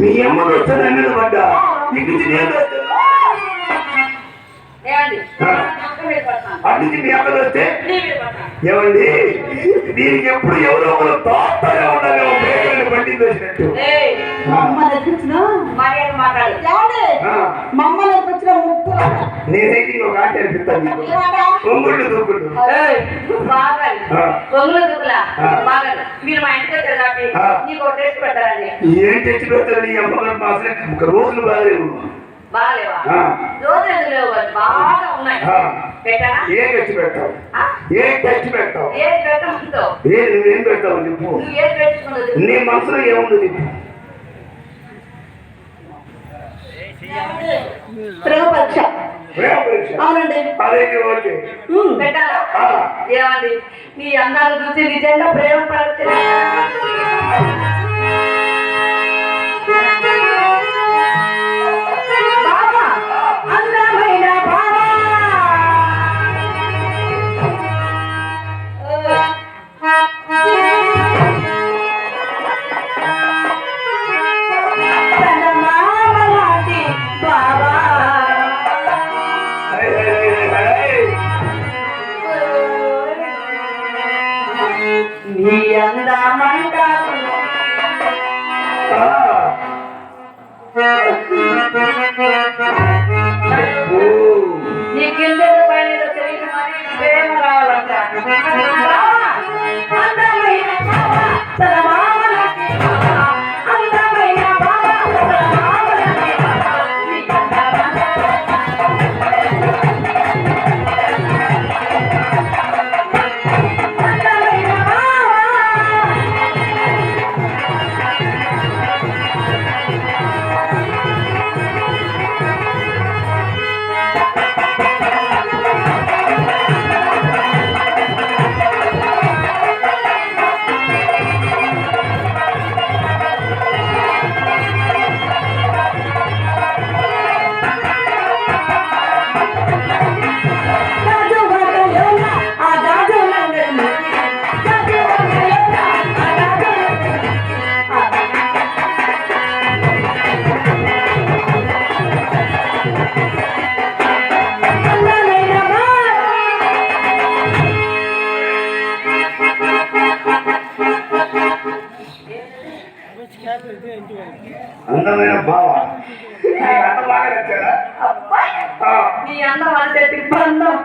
మీ అమ్మ వచ్చే దాని మీద పడ్డా? నీకు వస్తే ఏమండి? దీనికి ఎప్పుడు ఎవరో ఒకరు తోస్తానే ఉండాలి పండింది వచ్చినట్టు మమ్మల్ని నేనైతే ఇంకొక ఆట అనిపిస్తాను నీకు. ఏమాటా? కొంగుళ్ళు దూకుళ్ళు ఏయ్, బాగా ఆ. పొంగులు దుక్కులా ఆ. బాగా మీరు మా ఇంటికి వచ్చారు కాబట్టి ఆ. నీకు ఒక టెస్ట్ పెట్టాలండి. ఏం పెడతారు నీ అమ్మగారు మా అసలు ఒక రోజులు బాగాలేవు. బాగాలేవా? లేవు? బాగా ఉన్నాయి. ఏం ఆ? ఏం పెడతావు చెప్పు. నీ మనసులో ఏముంది చెప్పు ప్రేమ పరీక్ష ప్రేమ పరీక్ష అవునండి. ఏమండి? నీ అందాలు చూసి నిజంగా ప్రేమ పడచ్చు నీ అందమంతా అందమైన బావ. నీ అందం బంధం.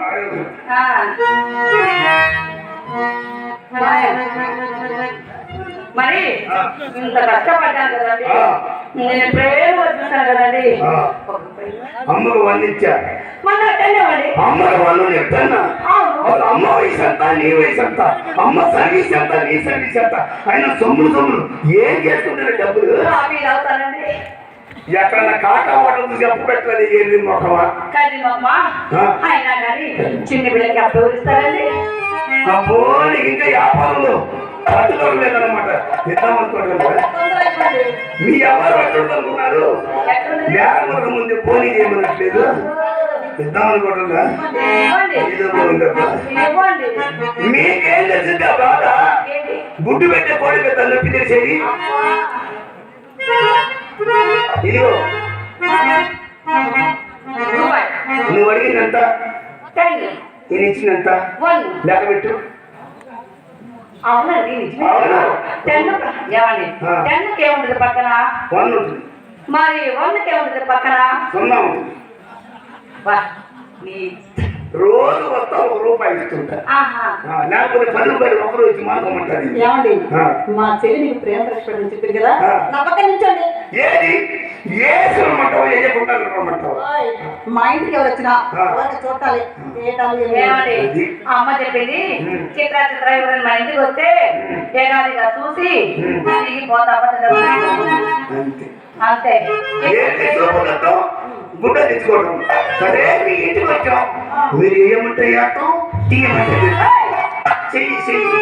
మరి. ఇంత కష్టపడ్డాను కదండి. నేను ప్రేమ వచ్చేసాను కదండి. ఆ. అమ్మకు వన్ ఇచ్చా. మన అట్టండి అమ్మకు వన్ ఎట్టన్నా అసలు అమ్మ వయసు నీ వయసు అమ్మ సర్వీస్ నీ సర్వీస్ సొమ్ములు సొమ్ములు. ఏం డబ్బులు? ఎక్కడన్నా కాకా చెప్పు పెట్టలేదు ఏంది మొక్కమా కానీ. అయినా కానీ చిన్న పిల్లకి అప్పుడు ఇస్తారండి. అబ్బో ఇంకా వ్యాపారంలో పట్టుకోవడం లేదన్నమాట. మీ ఎవరు ఎక్కడుంది? వ్యాపారం ముందు పోనీ చేయమనట్లేదు ఇద్దాం. మీకేం తెలిసిందా బాధ? గుడ్డు పెట్టే కోడి పెద్ద నొప్పి తెలిసేది. ఇదిగో. నువ్వు అడిగినంత. నేను ఇచ్చినంత. లెక్క పెట్టు అవునండి. టెన్ ఏమండి. టెన్కి ఏముంటుంది పక్కన? వన్ మరి వన్కి ఏముంటుంది పక్కన? సున్నా నీ రోజు వస్తా ఒక రూపాయి ఇస్తుంటా. లేకపోతే పది రూపాయలు ఒకరు వచ్చి మానుకోమంటారు ఏమండి. మా చెల్లి నీకు ప్రేమ పరీక్ష పెట్టమని చెప్పింది కదా? ఆ. నా పక్కన నుంచోండి. ఏది? ఏ మా ఇంటికి ఎవరు వచ్చినా. వాళ్ళకి చూడాలి. ఏమండి? అమ్మ చెప్పింది. చిత్ర చిత్ర ఎవరైనా మా ఇంటికి వస్తే. ఏడాదిగా చూసి. తిరిగి పోతా అంతే. అంతే. ఏం గుడ్డ తెచ్చుకోవడం సరే మీ ఇంటికి వచ్చాం. మీరు ఏమంటే ఆటం తీయమంటే తీయటం. చెయ్యి చెయ్యి.